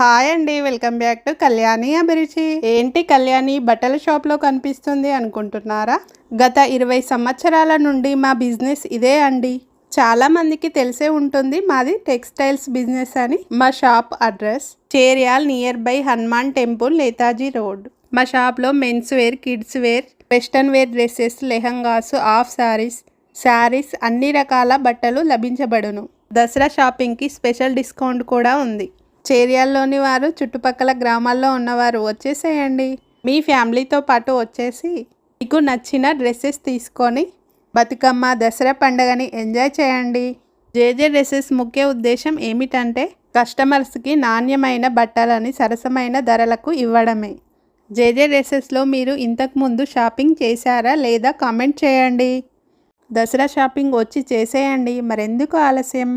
Hi అండి welcome back to Kalyani అభిరుచి. ఏంటి కళ్యాణి బట్టల షాప్లో కనిపిస్తుంది అనుకుంటున్నారా? గత ఇరవై సంవత్సరాల నుండి మా బిజినెస్ ఇదే అండి. చాలా మందికి తెలిసే ఉంటుంది మాది టెక్స్టైల్స్ బిజినెస్ అని. మా shop address Cheryal near by Hanuman temple Netaji road. మా షాప్లో men's wear kids wear western wear dresses lehengas half saris saris అన్ని రకాల బట్టలు లభించబడును. దసరా షాపింగ్కి స్పెషల్ డిస్కౌంట్ కూడా ఉంది. చేరియాల్లోని వారు చుట్టుపక్కల గ్రామాల్లో ఉన్నవారు వచ్చేసేయండి. మీ ఫ్యామిలీతో పాటు వచ్చేసి మీకు నచ్చిన డ్రెస్సెస్ తీసుకొని బతుకమ్మ దసరా పండగని ఎంజాయ్ చేయండి. జేజే డ్రెస్సెస్ ముఖ్య ఉద్దేశం ఏమిటంటే కస్టమర్స్కి నాణ్యమైన బట్టలని సరసమైన ధరలకు ఇవ్వడమే. జేజే డ్రెస్సెస్లో మీరు ఇంతకుముందు షాపింగ్ చేశారా లేదా కామెంట్ చేయండి. దసరా షాపింగ్ వచ్చి చేసేయండి. మరెందుకు ఆలస్యం?